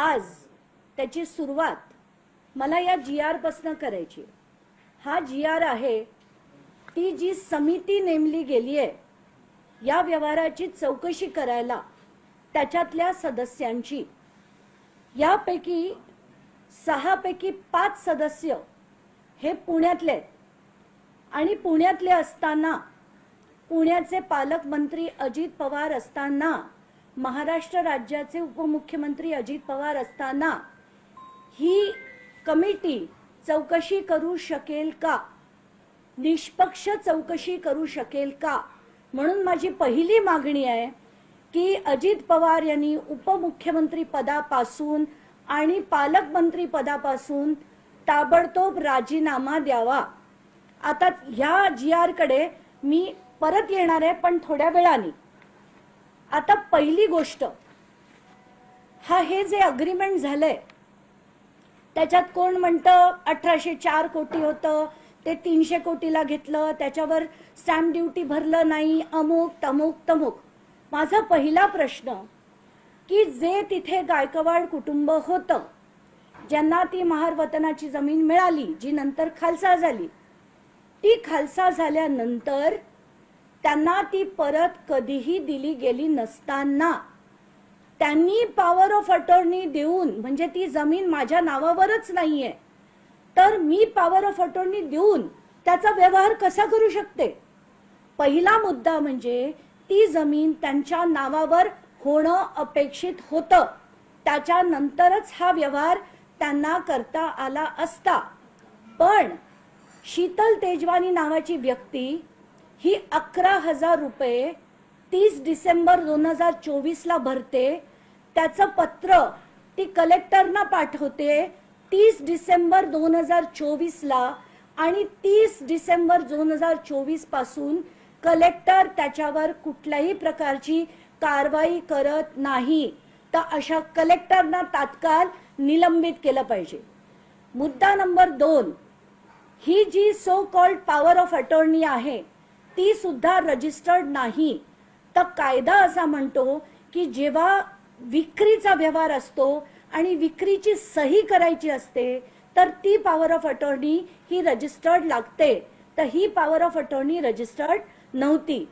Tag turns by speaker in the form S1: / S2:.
S1: आज त्याची सुरुवात मला या जी आरपासनं करायची हा जी आर आहे ती जी समिती नेमली गेली आहे या व्यवहाराची चौकशी करायला त्याच्यातल्या सदस्यांची यापैकी सहापैकी पाच सदस्य हे पुण्यातले आहेत. आणि पुण्यातले असताना पुण्याचे पालकमंत्री अजित पवार असताना महाराष्ट्र राज्याचे उपमुख्यमंत्री अजित पवार असताना ही कमिटी चौकशी करू शकेल का? निष्पक्ष चौकशी करू शकेल का? म्हणून माझी पहिली मागणी आहे की अजित पवार यांनी उपमुख्यमंत्री पदापासून आणि पालकमंत्री पदापासून ताबडतोब राजीनामा द्यावा. आता ह्या जी आरकडे मी परत येणार आहे पण थोड्या वेळाने. आता पहिली गोष्ट हा हे जे अग्रीमेंट झालंय त्याच्यात कोण म्हणतं अठराशे चार कोटी होतं ते तीनशे कोटीला घेतलं त्याच्यावर स्टॅम्प ड्युटी भरलं नाही अमुक तमुक तमुक. माझा पहिला प्रश्न की जे तिथे गायकवाड कुटुंब होतं ज्यांना ती महारवतनाची जमीन मिळाली जी नंतर खालसा झाली ती खालसा झाल्यानंतर त्यांना ती परत कधीही दिली गेली नसताना. त्यांनी पॉवर ऑफ अटॉर्नी देऊन म्हणजे ती जमीन माझ्या नावावरच नाहीये तर मी पॉवर ऑफ अटॉर्नी देऊन त्याचा व्यवहार कसा करू शकते? पहिला मुद्दा म्हणजे ती जमीन त्यांच्या नावावर होणं अपेक्षित होतं. त्याच्यानंतरच हा व्यवहार त्यांना करता आला असता. पण शीतल तेजवानी नावाची व्यक्ती ही अकरा हजार रुपये तीस डिसेंबर दोन हजार चोवीस ला भरते. त्याचं पत्र ती कलेक्टरना पाठवते. तीस डिसेंबर दोन हजार चोवीस ला आणि तीस डिसेंबर दोन हजार चोवीसपासून कलेक्टर त्याच्यावर कुठल्याही प्रकारची कारवाई करत नाही. तर अशा कलेक्टरना तात्काळ निलंबित केलं पाहिजे. मुद्दा नंबर दोन ही जी so called power of attorney आहे ती सुद्धा रजिस्टर्ड नाही. तर कायदा असा म्हणतो की जेव्हा विक्रीचा व्यवहार असतो आणि विक्रीची सही करायची असते तर ती पॉवर ऑफ अटॉर्नी ही रजिस्टर्ड लागते. तर ही पॉवर ऑफ अटॉर्नी रजिस्टर्ड नव्हती.